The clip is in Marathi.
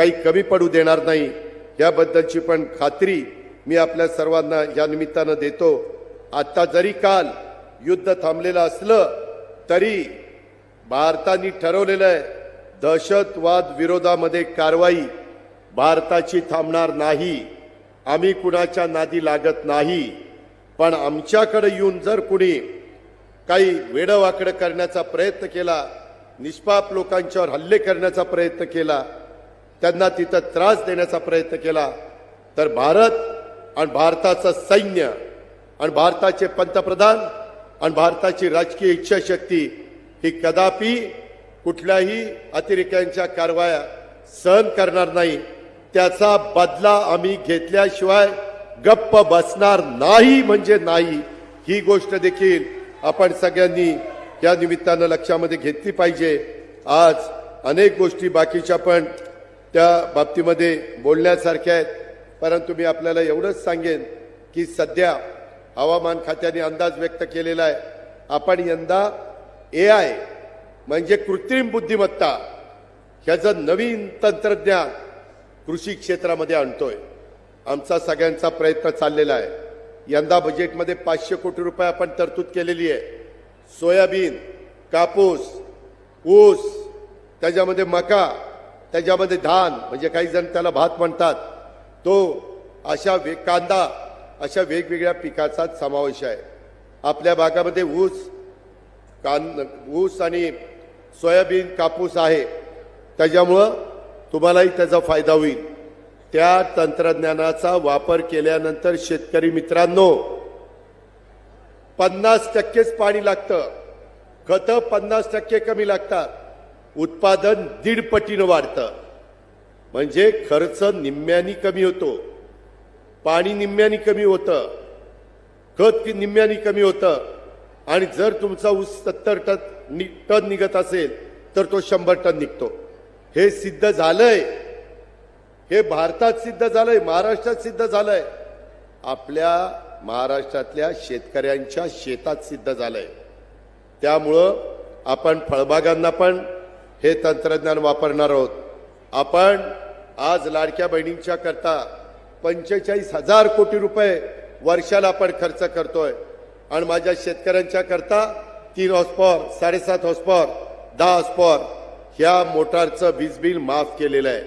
काही कमी पडू देणार नाही. याबद्दलची पण खात्री मी आपल्या सर्वांना या निमित्तानं देतो. आता जरी काल युद्ध थांबलेलं असलं तरी भारताने ठरवलेलं आहे दहशतवाद विरोधामध्ये कारवाई भारताची थांबणार नाही. आम्ही कुणाच्या नादी लागत नाही. पण आमच्याकडे येऊन जर कुणी काही वेडवाकडं करण्याचा प्रयत्न केला निष्पाप लोकांच्यावर हल्ले करण्याचा प्रयत्न केला त्यांना तिथं त्रास देण्याचा प्रयत्न केला. तर भारत आणि भारताचं सैन्य आणि भारताचे पंतप्रधान आणि भारताची राजकीय इच्छाशक्ती ही कदापि कुठल्याही अतिरेक्यांच्या कारवाया सहन करणार नाही. त्याचा बदला आम्ही घेतल्याशिवाय गप्प बसणार नाही म्हणजे नाही. ही गोष्ट देखील आपण सगळ्यांनी या निमित्तानं लक्षामध्ये घेतली पाहिजे. आज अनेक गोष्टी बाकीच्या पण त्या बाबतीमध्ये बोलण्यासारख्या आहेत. परंतु मी आपल्याला एवढंच सांगेन की सध्या हवामान खात्याने अंदाज व्यक्त केलेला आहे. आपण यंदा ए आय म्हणजे कृत्रिम बुद्धिमत्ता ह्याचं नवीन तंत्रज्ञान कृषी क्षेत्रामध्ये आणतोय. आमचा सगळ्यांचा प्रयत्न चाललेला आहे. यंदा बजेटमध्ये पाचशे कोटी रुपये आपण तरतूद केलेली आहे. सोयाबीन कापूस ऊस त्याच्यामध्ये मका त्याच्यामध्ये धान म्हणजे काही जण त्याला भात म्हणतात. तो अशा वे कांदा अशा वेगवेगळ्या पिकाचा समावेश आहे. आपल्या भागामध्ये ऊस कान ऊस आणि सोयाबीन कापूस आहे. त्याच्यामुळं तुम्हालाही त्याचा फायदा होईल. त्या तंत्रज्ञानाचा वापर केल्यानंतर शेतकरी मित्रांनो पन्नास टक्केच पाणी लागतं. खतं पन्नास टक्के कमी लागतात. उत्पादन दीड पटीनं वाढतं. म्हणजे खर्च निम्म्यानी कमी होतो. पाणी निम्म्यानी कमी होतं. खत की निम्म्यानी कमी होतं. आणि जर तुमचा ऊस सत्तर टन नि टन निघत असेल तर तो शंभर टन निघतो. हे सिद्ध झालंय. हे भारतात सिद्ध झालंय महाराष्ट्रात सिद्ध झालंय. आपल्या महाराष्ट्रातल्या शेतकऱ्यांच्या शेतात सिद्ध झालंय. त्यामुळं आपण फळबागांना पण हे तंत्रज्ञान वापरणार आहोत. आपण आज लाडक्या बहिणींच्या करता पंचेचाळीस हजार कोटी रुपये वर्षाला आपण खर्च करतोय. आणि माझ्या शेतकऱ्यांच्या करता तीन हॉस्पॉर साडेसात हॉस्पॉर दहा हॉस्पॉर ह्या मोटारचं वीज बिल माफ केलेलं आहे.